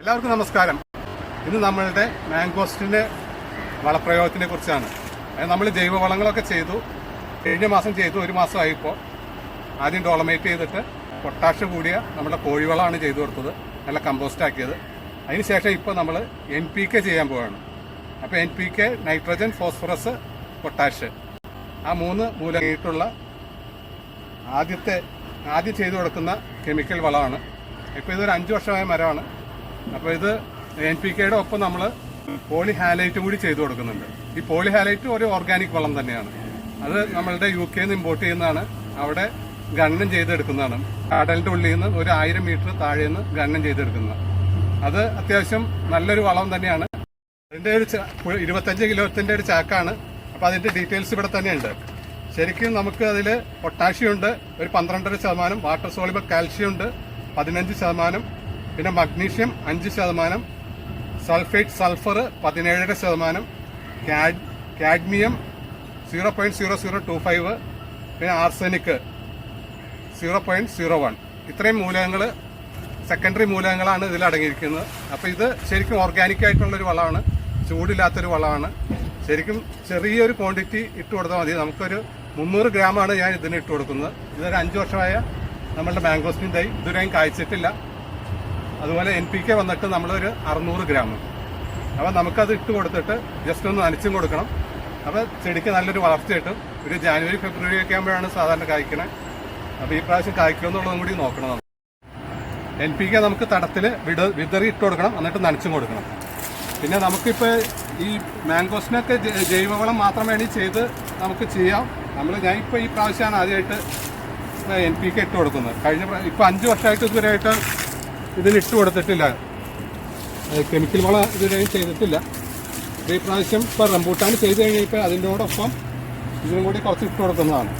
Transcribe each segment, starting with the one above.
എല്ലാവർക്കും നമസ്കാരം. ഇന്ന് നമ്മളുടെ മാങ്കോസ്റ്റിന്റെ വളപ്രയോഗത്തിനെ കുറിച്ചാണ്. നമ്മൾ ജൈവവളങ്ങളൊക്കെ ചെയ്തു. കഴിഞ്ഞ മാസം ചെയ്തു. ഒരു മാസമായിപ്പോൾ ആദ്യം ഡോളമേറ്റ് ചെയ്തിട്ട് പൊട്ടാഷ് കൂടിയ നമ്മുടെ കോഴിവളമാണ് ചെയ്തു കൊടുത്തത്. നല്ല കമ്പോസ്റ്റ് ആക്കിയത്. അതിനുശേഷം ഇപ്പോൾ നമ്മൾ എൻ പി കെ ചെയ്യാൻ പോവാണ്. അപ്പോൾ N P K nitrogen phosphorus potash ആ മൂന്ന് മൂലമായിട്ടുള്ള ആദ്യത്തെ ആദ്യം ചെയ്തു കൊടുക്കുന്ന കെമിക്കൽ വളമാണ്. ഇപ്പോൾ ഇതൊരു അഞ്ച് വർഷമായ മരമാണ്. അപ്പോൾ ഇത് എൻ പി കെയുടെ ഒപ്പം നമ്മൾ പോളി ഹാലൈറ്റും കൂടി ചെയ്തു കൊടുക്കുന്നുണ്ട്. ഈ പോളി ഹാലൈറ്റ് ഒരു ഓർഗാനിക് വളം തന്നെയാണ്. അത് നമ്മളുടെ യു കെയിൽ നിന്ന് ഇമ്പോർട്ട് ചെയ്യുന്നതാണ്. അവിടെ ഗണ്ണം ചെയ്തെടുക്കുന്നതാണ്. കടലിന്റെ ഉള്ളിൽ നിന്ന് ഒരു ആയിരം മീറ്റർ താഴെ നിന്ന് ഗണ്ണം ചെയ്തെടുക്കുന്നത്. അത് അത്യാവശ്യം നല്ലൊരു വളം തന്നെയാണ്. അതിന്റെ ഒരു ഇരുപത്തഞ്ച് കിലോത്തിന്റെ ഒരു ചാക്കാണ്. അപ്പൊ അതിന്റെ ഡീറ്റെയിൽസ് ഇവിടെ തന്നെയുണ്ട്. ശരിക്കും നമുക്ക് അതിൽ പൊട്ടാഷ്യം ഉണ്ട്. ഒരു പന്ത്രണ്ടര ശതമാനം വാട്ടർ സോളിബിൾ കാൽഷ്യം ഉണ്ട്. പതിനഞ്ച് ശതമാനം പിന്നെ മഗ്നീഷ്യം അഞ്ച് ശതമാനം സൾഫേറ്റ് സൾഫർ പതിനേഴര ശതമാനം card cadmium zero point zero zero two five പിന്നെ arsenic zero point zero one ഇത്രയും മൂലകങ്ങൾ സെക്കൻഡറി മൂലകങ്ങളാണ് ഇതിൽ അടങ്ങിയിരിക്കുന്നത്. അപ്പോൾ ഇത് ശരിക്കും ഓർഗാനിക് ആയിട്ടുള്ളൊരു വളമാണ് ചൂടില്ലാത്തൊരു വളമാണ്. ശരിക്കും ചെറിയൊരു ക്വാണ്ടിറ്റി ഇട്ട് കൊടുത്താൽ മതി. നമുക്കൊരു മുന്നൂറ് ഗ്രാമാണ് ഞാൻ ഇതിന് ഇട്ട് കൊടുക്കുന്നത്. ഇതൊരു അഞ്ച് വർഷമായ നമ്മളുടെ മാംഗോസ്റ്റിൻ തൈ ഇതുവരെയും കായ്ച്ചിട്ടില്ല. അതുപോലെ എൻ പി കെ വന്നിട്ട് നമ്മളൊരു അറുന്നൂറ് ഗ്രാം. അപ്പോൾ നമുക്കത് ഇട്ട് കൊടുത്തിട്ട് ജസ്റ്റ് ഒന്ന് നനച്ചും കൊടുക്കണം. അപ്പോൾ ചെടിക്ക് നല്ലൊരു വളർച്ച കിട്ടും. ഒരു ജാനുവരി ഫെബ്രുവരി ഒക്കെ ആകുമ്പോഴാണ് സാധാരണ കായ്ക്കണേ. അപ്പോൾ ഈ പ്രാവശ്യം കായ്ക്കുമെന്നുള്ളതും കൂടി നോക്കണം എൻ പി കെ നമുക്ക് തടത്തിൽ വിട വിതറി ഇട്ട് കൊടുക്കണം. എന്നിട്ട് നനച്ചും കൊടുക്കണം. പിന്നെ നമുക്കിപ്പോൾ ഈ മാംഗോസിനൊക്കെ ജൈവവളം മാത്രം വേണ്ടി ചെയ്ത് നമുക്ക് ചെയ്യാം. നമ്മൾ ഞാൻ ഇപ്പോൾ ഈ പ്രാവശ്യമാണ് ആദ്യമായിട്ട് എൻ പി കെ ഇട്ട് കൊടുക്കുന്നത്. കഴിഞ്ഞ ഇപ്പോൾ അഞ്ച് വർഷമായിട്ട് ഇതുവരെയായിട്ട് ഇതിന് ഇട്ട് കൊടുത്തിട്ടില്ല കെമിക്കൽ വളം ഇതുവരെയും ചെയ്തിട്ടില്ല. ഇപ്പോൾ ഈ പ്രാവശ്യം ഇപ്പോൾ റംബൂട്ടാൻ ചെയ്ത് കഴിഞ്ഞപ്പോൾ അതിന്റെയോടൊപ്പം ഇതിനും കൂടി കുറച്ച് ഇട്ട് കൊടുക്കുന്നതാണ്.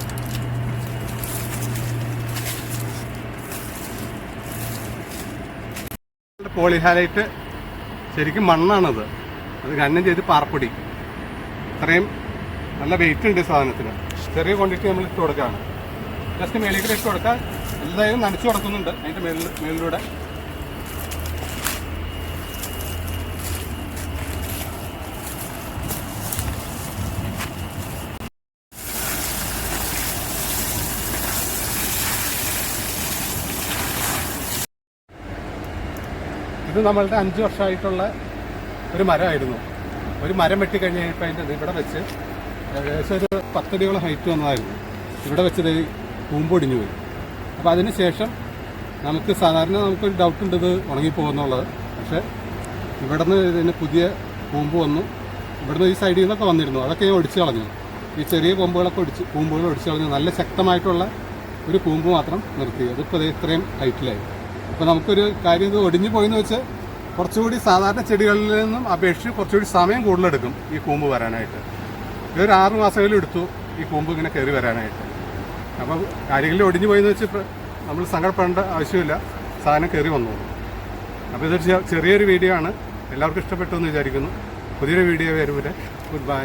പോളിഹാലൈറ്റ് ശരിക്കും മണ്ണാണത്. അത് ഖനനം ചെയ്ത് പാർപ്പൊടി. അത്രയും നല്ല വെയിറ്റ് ഉണ്ട് സാധനത്തിന്. ചെറിയ ക്വാണ്ടിറ്റി നമ്മൾ ഇട്ട് കൊടുക്കുകയാണ് ജസ്റ്റ് മേളിൽ ഇട്ട് കൊടുക്കാൻ എല്ലാവരും നനച്ചു കൊടുക്കുന്നുണ്ട്. അതിന്റെ മേളിൽ മേളിലൂടെ. ഇത് നമ്മളുടെ അഞ്ച് വർഷമായിട്ടുള്ള ഒരു മരമായിരുന്നു. ഒരു മരം വെട്ടി കഴിഞ്ഞ് കഴിഞ്ഞപ്പോൾ അതിന്റെ ഇവിടെ വെച്ച് ഏകദേശം ഒരു പത്തടിയോളം ഹൈറ്റ് വന്നതായിരുന്നു. ഇവിടെ വെച്ചത് കൂമ്പൊടിഞ്ഞു പോയി. അപ്പോൾ അതിന് ശേഷം നമുക്ക് സാധാരണ നമുക്കൊരു ഡൗട്ട് ഉണ്ട് ഇത് ഉണങ്ങിപ്പോകുന്നുള്ളത് പക്ഷേ ഇവിടെ നിന്ന് ഇതിന് പുതിയ കൂമ്പ് വന്നു. ഇവിടുന്ന് ഈ സൈഡിൽ നിന്നൊക്കെ വന്നിരുന്നു. അതൊക്കെ ഞാൻ ഒടിച്ചു കളഞ്ഞു. ഈ ചെറിയ കൊമ്പുകളൊക്കെ ഒടിച്ച് കൂമ്പുകൾ ഒടിച്ചു കളഞ്ഞു. നല്ല ശക്തമായിട്ടുള്ള ഒരു കൂമ്പ് മാത്രം നിർത്തി. അതിപ്പോൾ ഇത്രയും ഹൈറ്റിലായി അപ്പോൾ നമുക്കൊരു കാര്യം ഇത് ഒടിഞ്ഞു പോയെന്ന് വെച്ച് കുറച്ചുകൂടി സാധാരണ ചെടികളിൽ നിന്നും അപേക്ഷിച്ച് കുറച്ചുകൂടി സമയം കൂടുതലെടുക്കും ഈ കൂമ്പ് വരാനായിട്ട്. ഇതൊരു ആറ് മാസമെങ്കിലും എടുത്തു ഈ കൂമ്പ് ഇങ്ങനെ കയറി വരാനായിട്ട്. അപ്പോൾ കാര്യങ്ങളിൽ ഒടിഞ്ഞു പോയെന്ന് വെച്ച് നമ്മൾ സങ്കടപ്പെടേണ്ട ആവശ്യമില്ല. സാധനം കയറി വന്നു. അപ്പോൾ ഇതൊരു ചെറിയൊരു വീഡിയോ ആണ്. എല്ലാവർക്കും ഇഷ്ടപ്പെട്ടു എന്ന് വിചാരിക്കുന്നു. പുതിയൊരു വീഡിയോ വരും വരെ ഗുഡ് ബൈ